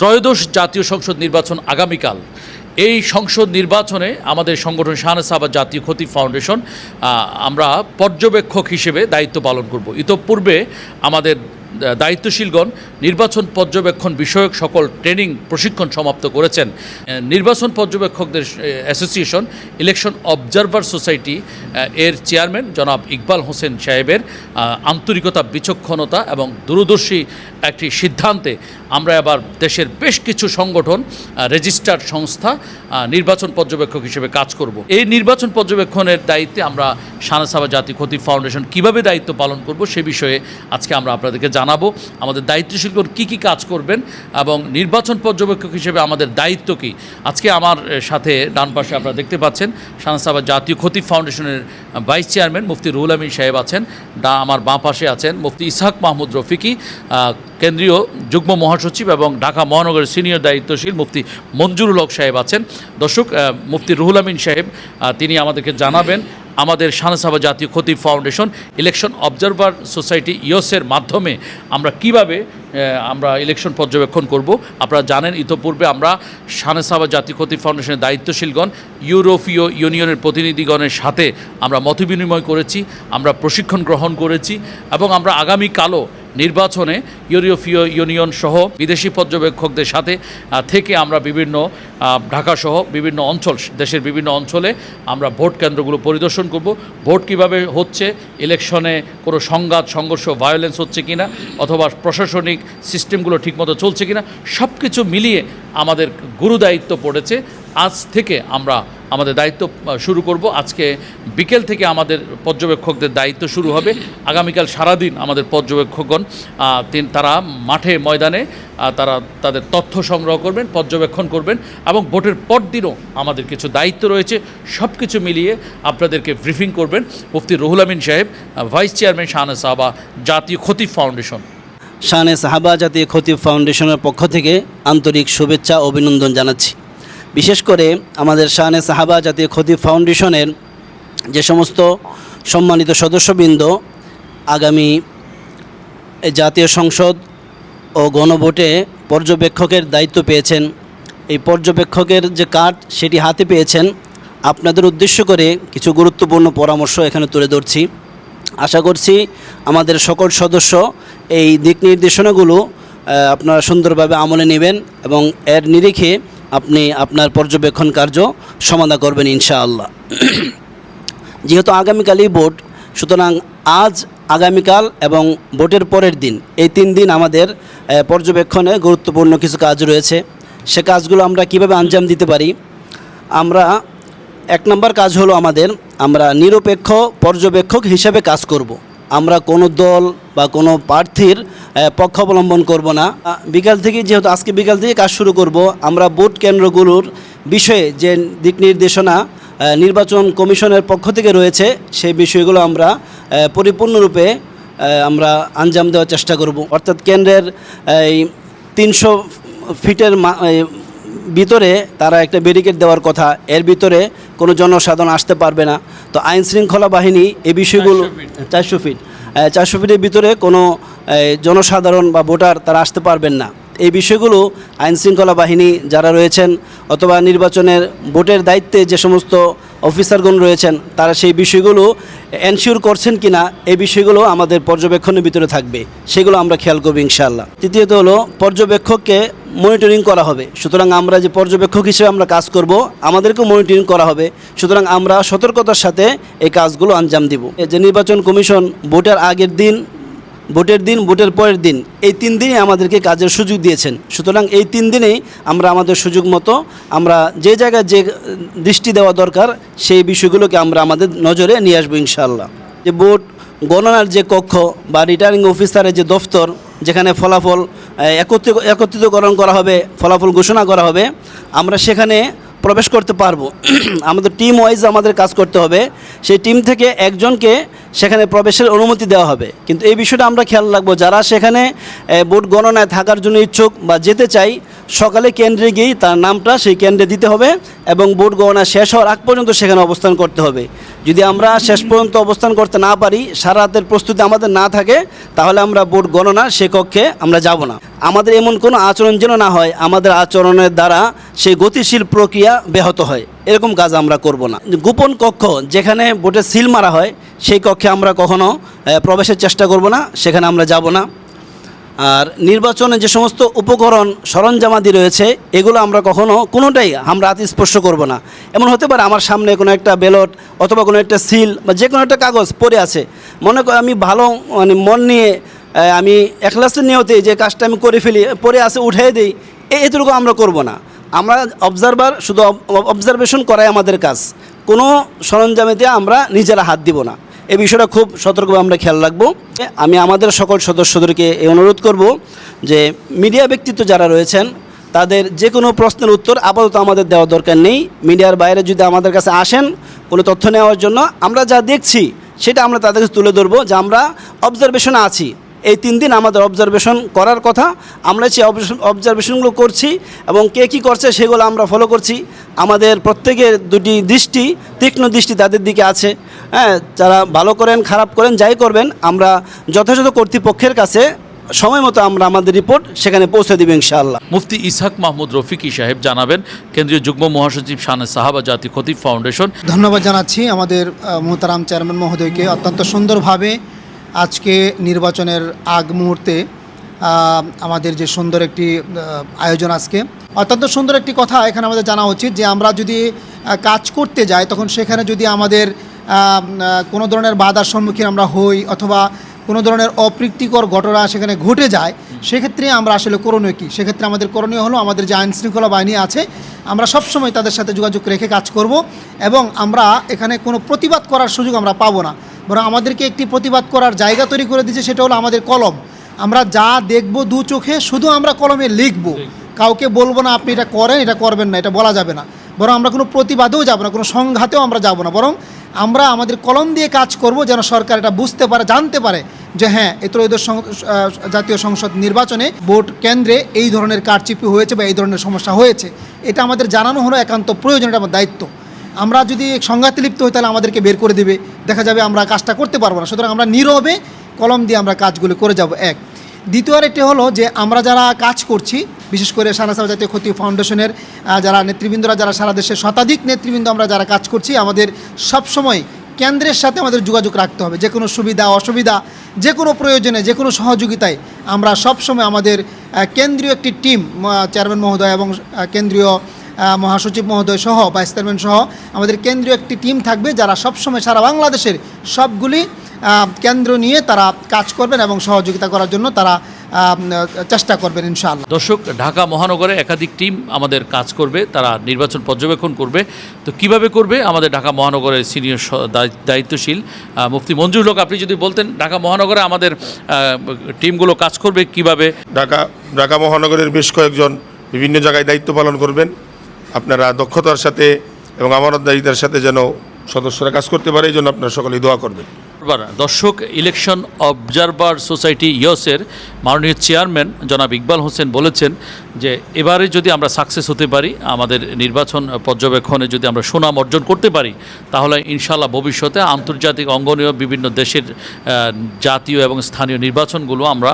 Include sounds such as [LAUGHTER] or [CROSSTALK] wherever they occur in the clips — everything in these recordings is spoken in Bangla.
ত্রয়োদশ জাতীয় সংসদ নির্বাচন আগামীকাল। এই সংসদ নির্বাচনে আমাদের সংগঠন শাহনাসাবা জাতীয় ক্ষতি ফাউন্ডেশন আমরা পর্যবেক্ষক হিসেবে দায়িত্ব পালন করব। ইতোপূর্বে আমাদের দায়িত্বশীলগণ নির্বাচন পর্যবেক্ষণ বিষয়ক সকল ট্রেনিং প্রশিক্ষণ সমাপ্ত করেছেন। নির্বাচন পর্যবেক্ষকদের অ্যাসোসিয়েশন, ইলেকশন অবজারভার সোসাইটি এর চেয়ারম্যান জনাব ইকবাল হোসেন সাহেবের আন্তরিকতা, বিচক্ষণতা এবং দূরদর্শী একটি সিদ্ধান্তে আমরা এবার দেশের বেশ কিছু সংগঠন রেজিস্টার্ড সংস্থা নির্বাচন পর্যবেক্ষক হিসেবে কাজ করব। এই নির্বাচন পর্যবেক্ষণের দায়িত্বে আমরা সানাসাবা জাতি ক্ষতি ফাউন্ডেশন কীভাবে দায়িত্ব পালন করব সে বিষয়ে আজকে আমরা আপনাদেরকে জানাব আমাদের দায়িত্বশীলগণ কী কী কাজ করবেন এবং নির্বাচন পর্যবেক্ষক হিসেবে আমাদের দায়িত্ব কী? আজকে আমার সাথে ডান পাশে আপনারা দেখতে পাচ্ছেন সানাসাবা জাতীয় ক্ষতি ফাউন্ডেশনের ভাইস চেয়ারম্যান মুফতি রুহুল আমিন সাহেব আছেন, ডা, আমার বাঁ পাশে আছেন মুফতি ইসহাক মাহমুদ রফিকি কেন্দ্রীয় যুগ্ম মহাসচিব এবং ঢাকা মহানগরের সিনিয়র দায়িত্বশীল মুফতি মঞ্জুরুল হক সাহেব আছেন। দর্শক মুফতি রুহুল আমিন সাহেব তিনি আমাদেরকে জানাবেন আমাদের শানসাবা জাতীয় ক্ষতি ফাউন্ডেশন ইলেকশন অবজারভার সোসাইটি ইয়সের মাধ্যমে আমরা কীভাবে আমরা ইলেকশন পর্যবেক্ষণ করব। আপনারা জানেন, ইতোপূর্বে আমরা শানসাবা জাতীয় ক্ষতি ফাউন্ডেশনের দায়িত্বশীলগণ, ইউরোপীয় ইউনিয়নের প্রতিনিধিগণের সাথে আমরা মতবিনিময় করেছি, আমরা প্রশিক্ষণ গ্রহণ করেছি, এবং আমরা আগামীকালও নির্বাচনে ইউরোপীয় ইউনিয়ন সহ বিদেশি পর্যবেক্ষকদের সাথে থেকে আমরা বিভিন্ন ঢাকা সহ বিভিন্ন অঞ্চল, দেশের বিভিন্ন অঞ্চলে আমরা ভোট কেন্দ্রগুলো পরিদর্শন করব। ভোট কীভাবে হচ্ছে, ইলেকশনে কোনো সংঘাত, সংঘর্ষ ভায়োলেন্স হচ্ছে কিনা, অথবা প্রশাসনিক সিস্টেমগুলো ঠিকমতো চলছে কিনা সব কিছু মিলিয়ে আমাদের গুরুদায়িত্ব পড়েছে। আজ থেকে আমরা আমাদের দায়িত্ব শুরু করব। আজকে বিকেল থেকে আমাদের পর্যবেক্ষকদের দায়িত্ব শুরু হবে। আগামীকাল সারাদিন আমাদের পর্যবেক্ষকগণ তিন- তারা মাঠে ময়দানে তারা তাদের তথ্য সংগ্রহ করবেন, পর্যবেক্ষণ করবেন এবং ভোটের পর দিনও আমাদের কিছু দায়িত্ব রয়েছে। সব কিছু মিলিয়ে আপনাদেরকে ব্রিফিং করবেন মুফতি রুহুল আমিন সাহেব ভাইস চেয়ারম্যান শাহানা সাহাবা, জাতীয় ক্ষতি ফাউন্ডেশন। শানে সাহাবা, জাতীয় খতিব ফাউন্ডেশনের পক্ষ থেকে আন্তরিক শুভেচ্ছা, অভিনন্দন জানাচ্ছি। বিশেষ করে আমাদের শানে সাহাবা জাতীয় খতিব ফাউন্ডেশনের যে সমস্ত সম্মানিত সদস্যবৃন্দ, আগামী জাতীয় সংসদ ও গণভোটে পর্যবেক্ষকের দায়িত্ব পেয়েছেন। এই পর্যবেক্ষকের যে কার্ড, সেটি হাতে পেয়েছেন। আপনাদের উদ্দেশ্য করে কিছু গুরুত্বপূর্ণ পরামর্শ এখানে তুলে ধরছি। আশা করছি আমাদের সকল সদস্য এই দিক নির্দেশনাগুলো আপনারা সুন্দরভাবে আমলে নেবেন এবং এর নিরিখে আপনি আপনার পর্যবেক্ষণ কার্য সমাধা করবেন ইনশাআল্লাহ। যেহেতু আগামীকালই ভোট, সুতরাং আজ, আগামীকাল এবং ভোটের পরের দিন, এই তিন দিন আমাদের পর্যবেক্ষণে গুরুত্বপূর্ণ কিছু কাজ রয়েছে। সে কাজগুলো আমরা কীভাবে আঞ্জাম দিতে পারি? আমরা, এক নম্বর কাজ হলো আমাদের, আমরা নিরপেক্ষ পর্যবেক্ষক হিসেবে কাজ করব। আমরা কোনো দল বা কোনো প্রার্থীর পক্ষ অবলম্বন করব না। বিকাল থেকে যেহেতু আজকে বিকাল থেকে কাজ শুরু করব, আমরা ভোট কেন্দ্রগুলোর বিষয়ে যে দিক নির্দেশনা নির্বাচন কমিশনের পক্ষ থেকে রয়েছে, সেই বিষয়গুলো আমরা পরিপূর্ণরূপে আমরা আঞ্জাম দেওয়ার চেষ্টা করব। অর্থাৎ কেন্দ্রের, এই তিনশো ফিটের ভিতরে তারা একটা ব্যারিকেড দেওয়ার কথা। এর ভিতরে কোনো জনসাধারণ আসতে পারবে না। তো আইন শৃঙ্খলা বাহিনী এই বিষয়গুলো চারশো ফিট চারশো ফিটের ভিতরে কোনো জনসাধারণ বা ভোটার তারা আসতে পারবেন না। এই বিষয়গুলো আইন শৃঙ্খলা বাহিনী যারা রয়েছেন অথবা নির্বাচনের ভোটের দায়িত্বে যে সমস্ত অফিসারগণ রয়েছেন তারা সেই বিষয়গুলো এনশিওর করছেন কিনা এই বিষয়গুলো আমাদের পর্যবেক্ষণের ভিতরে থাকবে। সেগুলো আমরা খেয়াল করব ইনশাআল্লাহ। তৃতীয়ত হলো পর্যবেক্ষককে মনিটরিং করা হবে। সুতরাং আমরা যে পর্যবেক্ষক হিসেবে আমরা কাজ করব, আমাদেরকেও মনিটরিং করা হবে। সুতরাং আমরা সতর্কতার সাথে এই কাজগুলো আঞ্জাম দিব। যে নির্বাচন কমিশন ভোটের আগের দিন, ভোটের দিন, ভোটের পরের দিন, এই তিন দিনই আমাদেরকে কাজের সুযোগ দিয়েছেন। সুতরাং এই তিন দিনেই আমরা আমাদের সুযোগ মতো আমরা যে জায়গায় যে দৃষ্টি দেওয়া দরকার, সেই বিষয়গুলোকে আমরা আমাদের নজরে নিয়ে আসব ইনশাআল্লাহ। যে ভোট গণনার যে কক্ষ বা রিটার্নিং অফিসারের যে দফতর, যেখানে ফলাফল একত্রিত একত্রিতকরণ করা হবে, ফলাফল ঘোষণা করা হবে। আমরা সেখানে প্রবেশ করতে পারব। [CLEARS THROAT] আমাদের টিম ওয়াইজ আমাদের কাজ করতে হবে। সেই টিম থেকে একজনকে সেখানে প্রবেশের অনুমতি দেওয়া হবে। কিন্তু এই বিষয়টা আমরা খেয়াল রাখব, যারা সেখানে ভোট গণনায় থাকার জন্য ইচ্ছুক বা যেতে চাই সকালে কেন্দ্রে গিয়েই তার নামটা সেই কেন্দ্রে দিতে হবে এবং ভোট গণনা শেষ হওয়ার আগ পর্যন্ত সেখানে অবস্থান করতে হবে। যদি আমরা শেষ পর্যন্ত অবস্থান করতে না পারি, সারা রাতের প্রস্তুতি আমাদের না থাকে, তাহলে আমরা ভোট গণনা সে কক্ষে আমরা যাব না। আমাদের এমন কোনো আচরণ যেন না হয়, আমাদের আচরণের দ্বারা সেই গতিশীল প্রক্রিয়া ব্যাহত হয়। এরকম কাজ আমরা করব না। গোপন কক্ষ যেখানে ভোটে সিল মারা হয়, সেই কক্ষে আমরা কখনো প্রবেশের চেষ্টা করব না, সেখানে আমরা যাব না। আর নির্বাচনে যে সমস্ত উপকরণ সরঞ্জামাদি রয়েছে, এগুলো আমরা কখনো কোনোটাই আমরা হাত স্পর্শ করব না। এমন হতে পারে আমার সামনে কোনো একটা ব্যালট অথবা কোনো একটা সিল বা যে কোনো একটা কাগজ পড়ে আছে। মনে কর আমি ভালো মানে মন নিয়ে আমি একলাসের নিয়তে যে কাজটা আমি করে ফেলি পরে আছে উঠিয়ে দিই এতটুকু আমরা করব না। আমরা অবজারভার শুধু অবজারভেশন করাই আমাদের কাজ। কোনো সরঞ্জামেতে আমরা নিজেরা হাত দিব না। এই বিষয়টা খুব সতর্কভাবে আমরা খেয়াল রাখব। আমি আমাদের সকল সদস্যদেরকে এই অনুরোধ করব যে মিডিয়া ব্যক্তিত্ব যারা রয়েছেন, তাদের যে কোনো প্রশ্নের উত্তর আপাতত আমাদের দেওয়া দরকার নেই। মিডিয়ার বাইরে যদি আমাদের কাছে আসেন কোনো তথ্য নেওয়ার জন্য, আমরা যা দেখছি সেটা আমরা তাদের তুলে ধরবো যে আমরা অবজারভেশনে আছি। এই তিন দিন আমাদের অবজারভেশন করার কথা। আমরা সেই অবজারভেশনগুলো করছি এবং কে কী করছে সেগুলো আমরা ফলো করছি। আমাদের প্রত্যেকের দুটি দৃষ্টি তীক্ষ্ণ দৃষ্টি তাদের দিকে আছে। হ্যাঁ যারা ভালো করেন খারাপ করেন যাই করবেন আমরা যথাযথ কর্তৃপক্ষের কাছে সময় মতো আমরা আমাদের রিপোর্ট সেখানে পৌঁছে দেব ইনশাআল্লাহ। মুফতি ইসহাক মাহমুদ রফিকি সাহেব জানাবেন কেন্দ্রীয় যুগ্ম মহাসচিব শানে সাহাবা জাতি খতিব ফাউন্ডেশন। ধন্যবাদ জানাচ্ছি আমাদের মোহতারাম চেয়ারম্যান মহোদয়কে। অত্যন্ত সুন্দরভাবে আজকে নির্বাচনের আগ মুহূর্তে আমাদের যে সুন্দর একটি আয়োজন আজকে, অত্যন্ত সুন্দর একটি কথা এখানে আমাদের জানা উচিত যে আমরা যদি কাজ করতে যাই, তখন সেখানে যদি আমাদের কোনো ধরনের বাধার সম্মুখীন আমরা হই অথবা কোনো ধরনের অপ্রীতিকর ঘটনা সেখানে ঘটে যায়, সেক্ষেত্রে আমরা আসলে করণীয় কী? সেক্ষেত্রে আমাদের করণীয় হলো আমাদের যে আইন শৃঙ্খলা বাহিনী আছে, আমরা সবসময় তাদের সাথে যোগাযোগ রেখে কাজ করব এবং আমরা এখানে কোনো প্রতিবাদ করার সুযোগ আমরা পাবো না। বরং আমাদেরকে একটি প্রতিবাদ করার জায়গা তৈরি করে দিচ্ছে সেটা হলো আমাদের কলম। আমরা যা দেখব দু চোখে, শুধু আমরা কলমে লিখব। কাউকে বলব না, আপনি এটা করেন, এটা করবেন না, এটা বলা যাবে না। বরং আমরা কোনো প্রতিবাদেও যাব না, কোনো সংঘাতেও আমরা যাব না। বরং আমরা আমাদের কলম দিয়ে কাজ করব যেন সরকার এটা বুঝতে পারে, জানতে পারে যে হ্যাঁ এই ত্রয়োদশ জাতীয় সংসদ নির্বাচনে ভোট কেন্দ্রে এই ধরনের কারচিপি হয়েছে বা এই ধরনের সমস্যা হয়েছে। এটা আমাদের জানানো হলো একান্ত প্রয়োজন, এটা আমার দায়িত্ব। আমরা যদি সংঘাতে লিপ্ত হই, তাহলে আমাদেরকে বের করে দেবে। দেখা যাবে আমরা কাজটা করতে পারব না। সুতরাং আমরা নীরবে কলম দিয়ে আমরা কাজগুলো করে যাব। এক। দ্বিতীয় আরেকটি হলো যে, আমরা যারা কাজ করছি, বিশেষ করে সানাসার জাতীয় ক্ষতি ফাউন্ডেশনের যারা নেতৃবৃন্দরা, যারা সারা দেশের শতাধিক নেতৃবৃন্দ আমরা যারা কাজ করছি, আমাদের সবসময় কেন্দ্রের সাথে আমাদের যোগাযোগ রাখতে হবে। যে কোনো সুবিধা, অসুবিধা যে কোনো প্রয়োজনে যে কোনো সহযোগিতায় আমরা সবসময় আমাদের কেন্দ্রীয় একটি টিম চেয়ারম্যান মহোদয় এবং কেন্দ্রীয় মহাসচিব মহোদয় সহ ভাইস চেয়ারম্যান সহ আমাদের কেন্দ্রীয় একটি টিম থাকবে যারা সবসময় সারা বাংলাদেশের সবগুলি কেন্দ্র নিয়ে তারা কাজ করবেন এবং সহযোগিতা করার জন্য তারা চেষ্টা করবেন ইনশাআল্লাহ। দর্শক ঢাকা মহানগরে একাধিক টিম আমাদের কাজ করবে তারা নির্বাচন পর্যবেক্ষণ করবে। তো কীভাবে করবে? আমাদের ঢাকা মহানগরের সিনিয়র দায়িত্বশীল মুফতি মঞ্জুর লোক আপনি যদি বলতেন ঢাকা মহানগরে আমাদের টিমগুলো কাজ করবে কীভাবে? ঢাকা ঢাকা মহানগরের বেশ কয়েকজন বিভিন্ন জায়গায় দায়িত্ব পালন করবেন। আপনারা দক্ষতার সাথে এবং আমানতদারিতার সাথে যেন সদস্যরা কাজ করতে পারে, এই জন্য আপনারা সকলেই দোয়া করবেন। দর্শক ইলেকশন অবজারভার সোসাইটি ইয়সের মাননীয় চেয়ারম্যান জনাব ইকবাল হোসেন বলেছেন যে, এবারে যদি আমরা সাকসেস হতে পারি, আমাদের নির্বাচন পর্যবেক্ষণে যদি আমরা সুনাম অর্জন করতে পারি, তাহলে ইনশাল্লাহ ভবিষ্যতে আন্তর্জাতিক অঙ্গনীয় বিভিন্ন দেশের জাতীয় এবং স্থানীয় নির্বাচনগুলো আমরা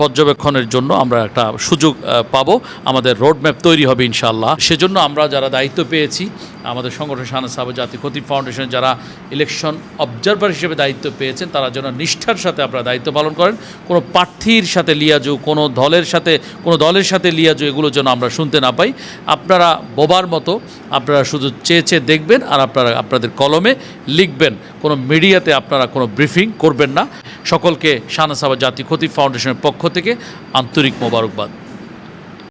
পর্যবেক্ষণের জন্য আমরা একটা সুযোগ পাবো। আমাদের রোডম্যাপ তৈরি হবে ইনশাল্লাহ সেজন্য আমরা যারা দায়িত্ব পেয়েছি, আমাদের সংগঠন শাহানা সাহাব জাতীয় ক্ষতি ফাউন্ডেশন যারা ইলেকশন অবজারভার হিসেবে দায়িত্ব পেয়েছেন, তারা যেন নিষ্ঠার সাথে আপনারা দায়িত্ব পালন করেন। কোনো প্রার্থীর সাথে লিয়াজু, কোনো দলের সাথে, কোনো দলের সাথে লিয়াজু, এগুলো যেন আমরা শুনতে না পাই। আপনারা বোবার মতো, আপনারা শুধু চেয়ে চেয়ে দেখবেন আর আপনারা, আপনাদের কলমে লিখবেন। কোনো মিডিয়াতে আপনারা কোনো ব্রিফিং করবেন না। সকলকে শাহানা সাহাব জাতীয় ক্ষতি ফাউন্ডেশনের পক্ষ থেকে আন্তরিক মোবারকবাদ।